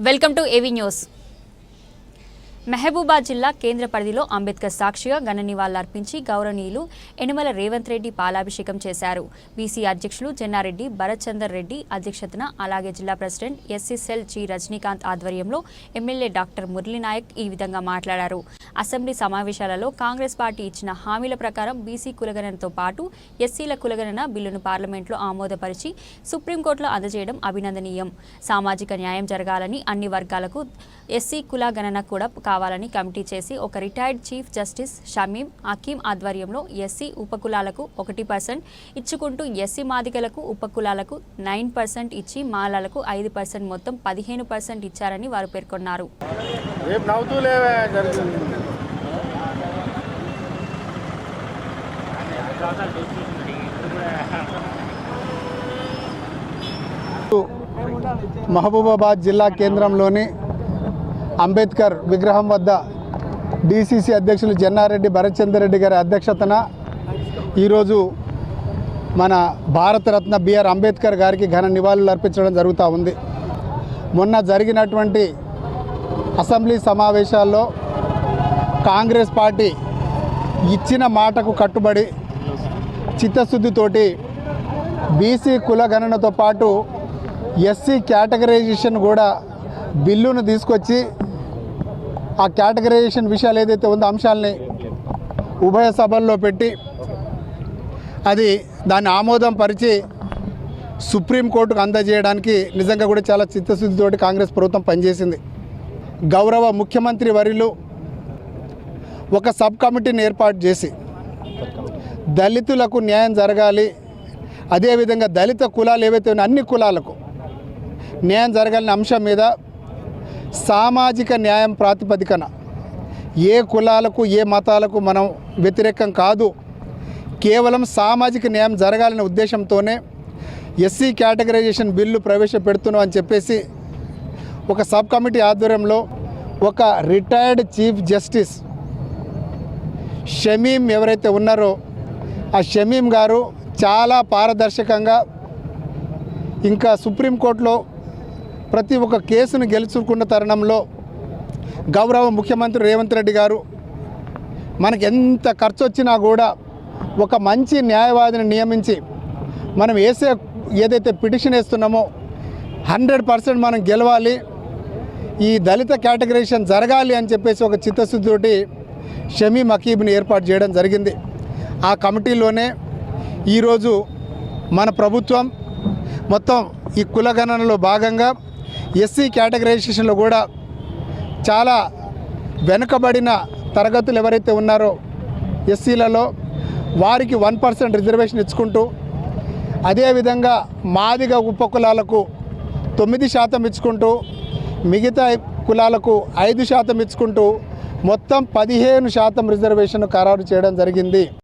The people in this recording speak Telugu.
Welcome to AV news Mahabubabad జిల్లా కేంద్ర పరిధిలో అంబేద్కర్ సాక్షిగా ఘన నివాళులర్పించి గౌరవనీయులు యనమల రేవంత్ రెడ్డి పాలాభిషేకం చేశారు. బీసీ అధ్యక్షులు చెన్నారెడ్డి భరత్ చందర్ రెడ్డి అధ్యక్షతన అలాగే జిల్లా ప్రెసిడెంట్ ఎస్సీ జి రజనీకాంత్ ఆధ్వర్యంలో ఎమ్మెల్యే డాక్టర్ మురళీనాయక్ ఈ విధంగా మాట్లాడారు. అసెంబ్లీ సమావేశాలలో కాంగ్రెస్ పార్టీ ఇచ్చిన హామీల ప్రకారం బీసీ కులగణనతో పాటు ఎస్సీల కులగణన బిల్లును పార్లమెంట్లో ఆమోదపరిచి సుప్రీంకోర్టులో అందజేయడం అభినందనీయం. సామాజిక న్యాయం జరగాలని అన్ని వర్గాలకు ఎస్సీ కుల గణన కూడా కావాలని కమిటీ చేసి ఒక retired chief justice Shamim Hakim ఆధ్వర్యంలో ఎస్సీ ఉపకులాలకు ఒకటి పర్సెంట్ ఇచ్చుకుంటూ ఎస్సీ మాదిగలకు ఉపకులాలకు నైన్ పర్సెంట్ ఇచ్చి మాలాలకు ఐదు పర్సెంట్ మొత్తం పదిహేను పర్సెంట్ ఇచ్చారని వారు పేర్కొన్నారు. మహబూబాబాద్ జిల్లా కేంద్రంలోని అంబేద్కర్ విగ్రహం వద్ద డిసిసి అధ్యక్షులు జన్నారెడ్డి భరత్చంద్రరెడ్డి గారి అధ్యక్షతన ఈరోజు మన భారతరత్న బిఆర్ అంబేద్కర్ గారికి ఘన నివాళులు అర్పించడం జరుగుతూ ఉంది. మొన్న జరిగినటువంటి అసెంబ్లీ సమావేశాల్లో కాంగ్రెస్ పార్టీ ఇచ్చిన మాటకు కట్టుబడి చిత్తశుద్ధితోటి బీసీ కులగణనతో పాటు ఎస్సీ కేటగరైజేషన్ కూడా బిల్లును తీసుకొచ్చి ఆ కేటగరైజేషన్ విషయాలు ఏదైతే ఉందో అంశాలని ఉభయ సభల్లో పెట్టి అది దాన్ని ఆమోదం పరిచి సుప్రీంకోర్టుకు అందజేయడానికి నిజంగా కూడా చాలా చిత్తశుద్ధితోటి కాంగ్రెస్ ప్రభుత్వం పనిచేసింది. గౌరవ ముఖ్యమంత్రి వరిలు ఒక సబ్ కమిటీని ఏర్పాటు చేసి దళితులకు న్యాయం జరగాలి. అదేవిధంగా దళిత కులాలు ఏవైతే ఉన్నాయో అన్ని కులాలకు న్యాయం జరగాలనే అంశం మీద సామాజిక న్యాయం ప్రాతిపదికన ఏ కులాలకు ఏ మతాలకు మనం వ్యతిరేకం కాదు. కేవలం సామాజిక న్యాయం జరగాలనే ఉద్దేశంతోనే ఎస్సీ కేటగరైజేషన్ బిల్లు ప్రవేశపెడుతున్నాం అని చెప్పేసి ఒక సబ్ కమిటీ ఆధ్వర్యంలో ఒక రిటైర్డ్ చీఫ్ జస్టిస్ షమీం ఎవరైతే ఉన్నారో ఆ షమీం గారు చాలా పారదర్శకంగా ఇంకా సుప్రీంకోర్టులో ప్రతి ఒక్క కేసును గెలుచుకున్న తరుణంలో గౌరవ ముఖ్యమంత్రి రేవంత్ రెడ్డి గారు మనకి ఎంత ఖర్చు వచ్చినా కూడా ఒక మంచి న్యాయవాదిని నియమించి మనం వేసే ఏదైతే పిటిషన్ వేస్తున్నామో హండ్రెడ్ పర్సెంట్ మనం గెలవాలి ఈ దళిత కేటగరైజేషన్ జరగాలి అని చెప్పేసి ఒక చిత్తశుద్ధితోటి షమీ మకీబ్ని ఏర్పాటు చేయడం జరిగింది. ఆ కమిటీలోనే ఈరోజు మన ప్రభుత్వం మొత్తం ఈ కులగణనలో భాగంగా ఎస్సీ కేటగరైజేషన్లో కూడా చాలా వెనుకబడిన తరగతులు ఎవరైతే ఉన్నారో ఎస్సీలలో వారికి వన్ పర్సెంట్ రిజర్వేషన్ ఇచ్చుకుంటూ అదేవిధంగా మాదిగ ఉపకులాలకు తొమ్మిది శాతం ఇచ్చుకుంటూ మిగతా కులాలకు ఐదు శాతం ఇచ్చుకుంటూ మొత్తం పదిహేను శాతం రిజర్వేషన్ ఖరారు చేయడం జరిగింది.